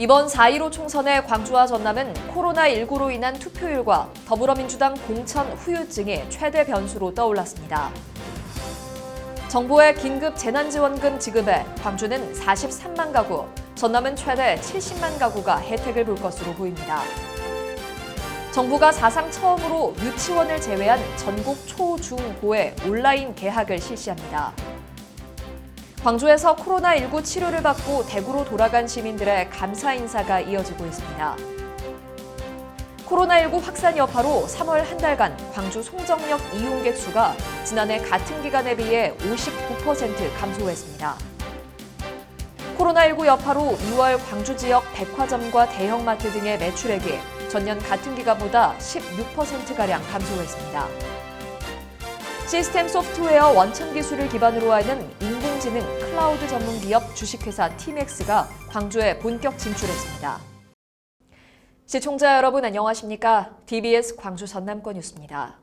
이번 4.15 총선의 광주와 전남은 코로나19로 인한 투표율과 더불어민주당 공천 후유증이 최대 변수로 떠올랐습니다. 정부의 긴급 재난지원금 지급에 광주는 43만 가구, 전남은 최대 70만 가구가 혜택을 볼 것으로 보입니다. 정부가 사상 처음으로 유치원을 제외한 전국 초, 중, 고의 온라인 개학을 실시합니다. 광주에서 코로나19 치료를 받고 대구로 돌아간 시민들의 감사 인사가 이어지고 있습니다. 코로나19 확산 여파로 3월 한 달간 광주 송정역 이용객 수가 지난해 같은 기간에 비해 59% 감소했습니다. 코로나19 여파로 2월 광주 지역 백화점과 대형마트 등의 매출액이 전년 같은 기간보다 16%가량 감소했습니다. 시스템 소프트웨어 원천 기술을 기반으로 하는 인공지능 클라우드 전문 기업 주식회사 티맥스가 광주에 본격 진출했습니다. 시청자 여러분 안녕하십니까? DBS 광주 전남권 뉴스입니다.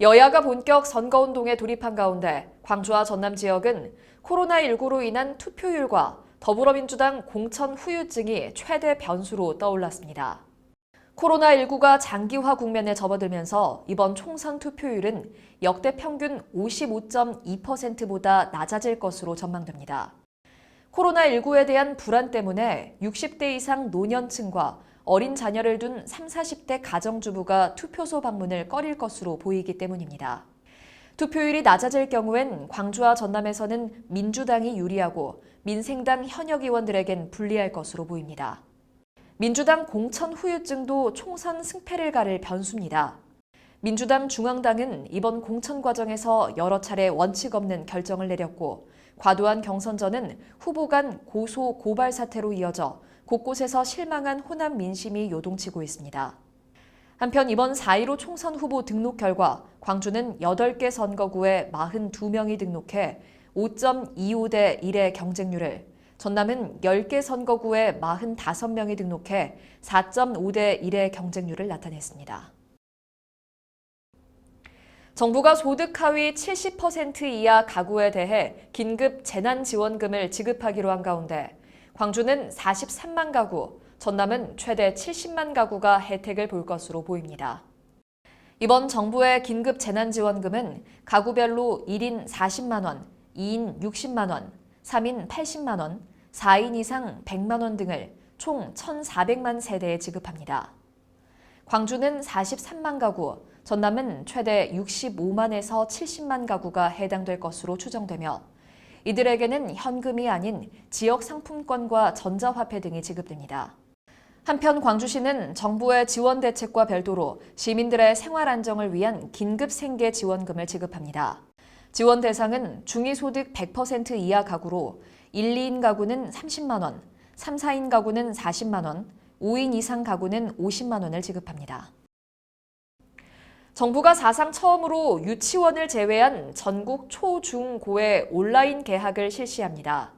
여야가 본격 선거운동에 돌입한 가운데 광주와 전남 지역은 코로나19로 인한 투표율과 더불어민주당 공천 후유증이 최대 변수로 떠올랐습니다. 코로나19가 장기화 국면에 접어들면서 이번 총선 투표율은 역대 평균 55.2%보다 낮아질 것으로 전망됩니다. 코로나19에 대한 불안 때문에 60대 이상 노년층과 어린 자녀를 둔 3, 40대 가정주부가 투표소 방문을 꺼릴 것으로 보이기 때문입니다. 투표율이 낮아질 경우엔 광주와 전남에서는 민주당이 유리하고 민생당 현역 의원들에겐 불리할 것으로 보입니다. 민주당 공천 후유증도 총선 승패를 가를 변수입니다. 민주당 중앙당은 이번 공천 과정에서 여러 차례 원칙 없는 결정을 내렸고 과도한 경선전은 후보 간 고소 고발 사태로 이어져 곳곳에서 실망한 호남 민심이 요동치고 있습니다. 한편 이번 4.15 총선 후보 등록 결과 광주는 8개 선거구에 42명이 등록해 5.25대 1의 경쟁률을 전남은 10개 선거구에 45명이 등록해 4.5대 1의 경쟁률을 나타냈습니다. 정부가 소득 하위 70% 이하 가구에 대해 긴급 재난지원금을 지급하기로 한 가운데 광주는 43만 가구, 전남은 최대 70만 가구가 혜택을 볼 것으로 보입니다. 이번 정부의 긴급 재난지원금은 가구별로 1인 40만 원, 2인 60만 원, 3인 80만 원, 4인 이상 100만 원 등을 총 1,400만 세대에 지급합니다. 광주는 43만 가구, 전남은 최대 65만에서 70만 가구가 해당될 것으로 추정되며 이들에게는 현금이 아닌 지역 상품권과 전자화폐 등이 지급됩니다. 한편 광주시는 정부의 지원 대책과 별도로 시민들의 생활 안정을 위한 긴급 생계 지원금을 지급합니다. 지원 대상은 중위소득 100% 이하 가구로 1, 2인 가구는 30만 원, 3, 4인 가구는 40만 원, 5인 이상 가구는 50만 원을 지급합니다. 정부가 사상 처음으로 유치원을 제외한 전국 초, 중, 고의 온라인 개학을 실시합니다.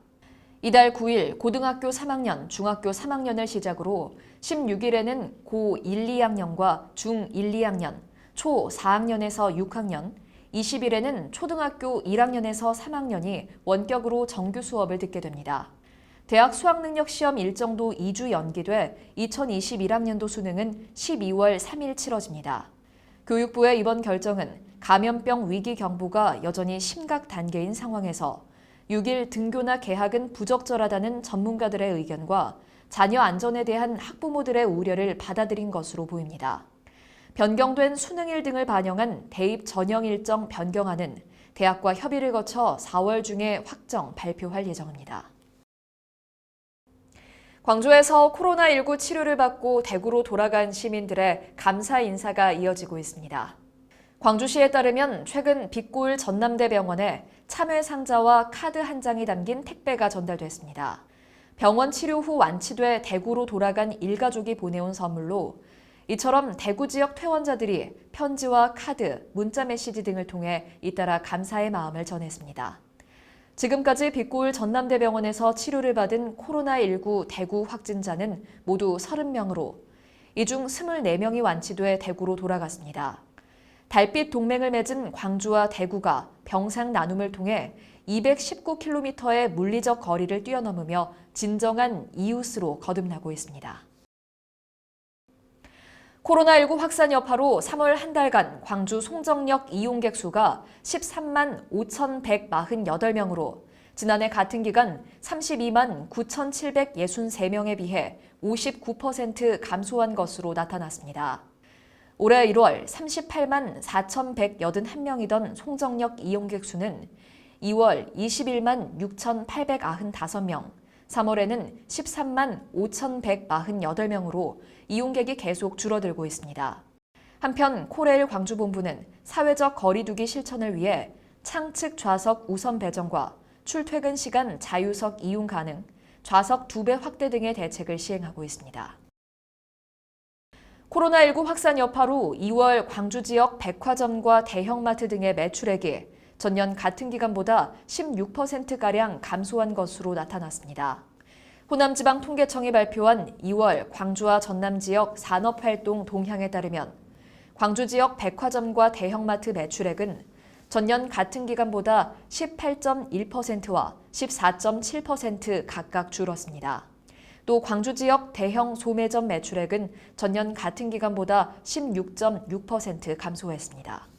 이달 9일 고등학교 3학년, 중학교 3학년을 시작으로 16일에는 고 1, 2학년과 중 1, 2학년, 초 4학년에서 6학년, 20일에는 초등학교 1학년에서 3학년이 원격으로 정규 수업을 듣게 됩니다. 대학 수학능력 시험 일정도 2주 연기돼 2021학년도 수능은 12월 3일 치러집니다. 교육부의 이번 결정은 감염병 위기 경보가 여전히 심각 단계인 상황에서 6일 등교나 개학은 부적절하다는 전문가들의 의견과 자녀 안전에 대한 학부모들의 우려를 받아들인 것으로 보입니다. 변경된 수능일 등을 반영한 대입 전형 일정 변경안은 대학과 협의를 거쳐 4월 중에 확정 발표할 예정입니다. 광주에서 코로나19 치료를 받고 대구로 돌아간 시민들의 감사 인사가 이어지고 있습니다. 광주시에 따르면 최근 빅골 전남대병원에 참외 상자와 카드 한 장이 담긴 택배가 전달됐습니다. 병원 치료 후 완치돼 대구로 돌아간 일가족이 보내온 선물로 이처럼 대구 지역 퇴원자들이 편지와 카드, 문자 메시지 등을 통해 잇따라 감사의 마음을 전했습니다. 지금까지 빅골 전남대병원에서 치료를 받은 코로나19 대구 확진자는 모두 30명으로 이 중 24명이 완치돼 대구로 돌아갔습니다. 달빛 동맹을 맺은 광주와 대구가 병상 나눔을 통해 219km의 물리적 거리를 뛰어넘으며 진정한 이웃으로 거듭나고 있습니다. 코로나19 확산 여파로 3월 한 달간 광주 송정역 이용객 수가 13만 5,148명으로 지난해 같은 기간 32만 9,763명에 비해 59% 감소한 것으로 나타났습니다. 올해 1월 38만 4,181명이던 송정역 이용객 수는 2월 21만 6,895명, 3월에는 13만 5,148명으로 이용객이 계속 줄어들고 있습니다. 한편 코레일 광주본부는 사회적 거리두기 실천을 위해 창측 좌석 우선 배정과 출퇴근 시간 자유석 이용 가능, 좌석 2배 확대 등의 대책을 시행하고 있습니다. 코로나19 확산 여파로 2월 광주 지역 백화점과 대형마트 등의 매출액이 전년 같은 기간보다 16%가량 감소한 것으로 나타났습니다. 호남지방통계청이 발표한 2월 광주와 전남 지역 산업활동 동향에 따르면 광주 지역 백화점과 대형마트 매출액은 전년 같은 기간보다 18.1%와 14.7% 각각 줄었습니다. 또 광주 지역 대형 소매점 매출액은 전년 같은 기간보다 16.6% 감소했습니다.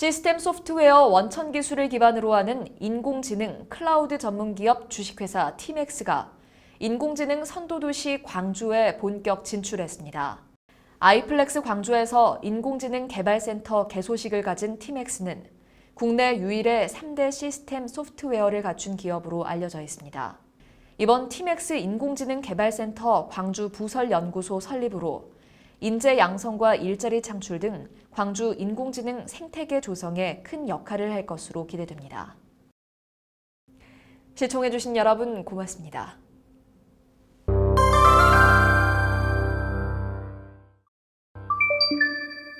시스템 소프트웨어 원천 기술을 기반으로 하는 인공지능 클라우드 전문 기업 주식회사 티맥스가 인공지능 선도도시 광주에 본격 진출했습니다. 아이플렉스 광주에서 인공지능 개발센터 개소식을 가진 티맥스는 국내 유일의 3대 시스템 소프트웨어를 갖춘 기업으로 알려져 있습니다. 이번 티맥스 인공지능 개발센터 광주 부설연구소 설립으로 인재 양성과 일자리 창출 등 광주 인공지능 생태계 조성에 큰 역할을 할 것으로 기대됩니다. 시청해주신 여러분 고맙습니다.